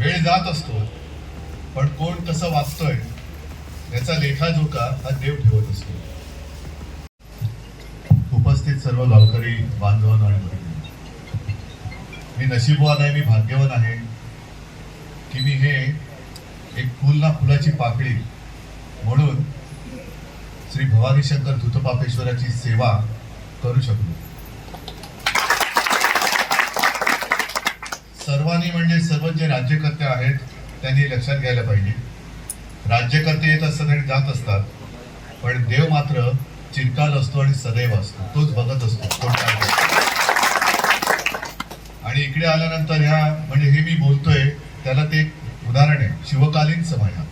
वेळ जात असतो पण कोण कसं वागतोय याचा लेखाजोखा हा देव ठेवत असतो. उपस्थित सर्व गावकरी बांधवांना आणि भगिनींनो, मी नशीबवान आहे मी भाग्यवान आहे की मी हे एक फुल ना फुलाची पाकळी म्हणून श्री भवानी शंकर धुतपापेश्वराची सेवा करू शकलो. सर्वांनी म्हणजे सर्व जे राज्यकर्ते आहेत त्यांनी लक्षात घ्यायला पाहिजे. राज्यकर्ते येत असताना जात असतात पण देव मात्र चिरकाल असतो आणि सदैव असतो. तोच बघत असतो आणि इकडे आल्यानंतर ह्या म्हणजे हे मी बोलतोय त्याला ते एक उदाहरण आहे शिवकालीन समया.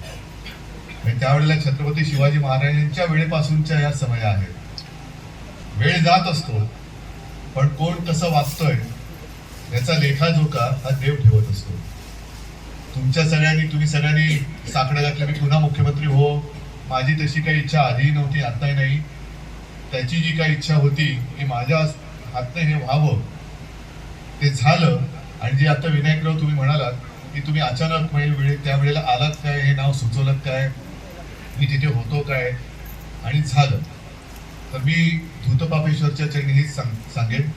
म्हणजे त्यावेळेला छत्रपती शिवाजी महाराजांच्या वेळेपासूनच्या या समया आहेत. वेळ जात असतो पण कोण कसं वागतोय याचा लेखाजोखा हा देव ठेवत असतो. तुमच्या सगळ्यांनी तुम्ही सगळ्यांनी साकडं घातल्या मी पुन्हा मुख्यमंत्री हो. माझी तशी काही इच्छा आधीही नव्हती आताही नाही. त्याची जी काही इच्छा होती की माझ्या हातनं हे व्हावं ते झालं. आणि जे आता विनायकराव तुम्ही म्हणालात की तुम्ही अचानक म्हणजे वेळे त्या वेळेला आलात काय? हे नाव सुचवलं काय? मी तिथे होतो काय? आणि झालं. तर मी धूतपापेश्वरच्या चरणी हेच सांग सांगेन.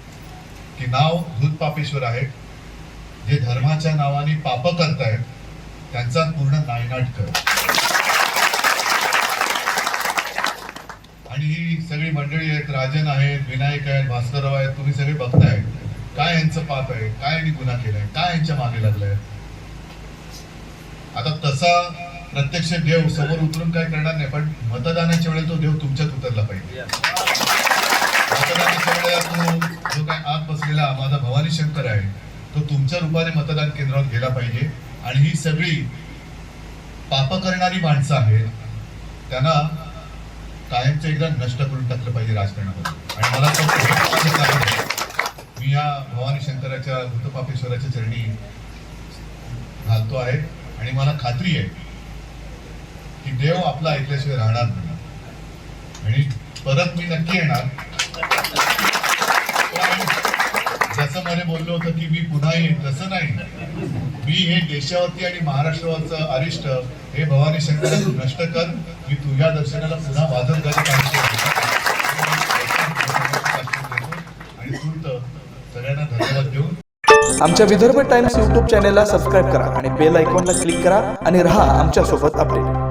की नाव धूतपापेश्वर आहे जे धर्माच्या नावाने पाप करतायत त्यांचा पूर्ण नायनाट कर आणि ही सगळी मंडळी आहेत राजन आहेत विनायक आहेत भास्करराव आहेत तुम्ही सगळे बघताय. काय यांचं पाप आहे? काय यांनी गुन्हा केलाय? काय यांच्या मागे लागलाय? आता तसा प्रत्यक्ष देव समोर उतरून काय करणार नाही पण मतदानाच्या वेळेला तो देव तुमच्यात उतरला पाहिजे. मतदानाच्या वेळेला तो जो आत बसलेला माझा भवानी शंकर आहे तो तुमच्या रूपाने मतदान केंद्रावर गेला पाहिजे आणि ही सगळी पाप करणारी माणसं आहेत त्यांना कायमचं एकदा नष्ट करून टाकलं पाहिजे राजकारणामध्ये. आणि मला मी या भवानी शंकराच्या भूतपापेश्वराच्या चरणी घालतो आहे आणि मला खात्री आहे की देव आपला ऐकल्याशिवाय राहणार नाही. आणि परत मी नक्की येणार. असं मध्ये बोललो होतं की मी पुन्हा येईन तसं नाही. मी हे देशावरती आणि महाराष्ट्रावरचं अरिष्ट हे भवानी शंकर नष्ट कर. मी तुझ्या दर्शनाला पुन्हा वादन करत आणि तूर्त सगळ्यांना धन्यवाद देऊन आमच्या विदर्भ टाइम्स यूट्यूब चॅनेलला सबस्क्राईब करा आणि बेल आयकॉनला क्लिक करा आणि राहा आमच्यासोबत अपडेट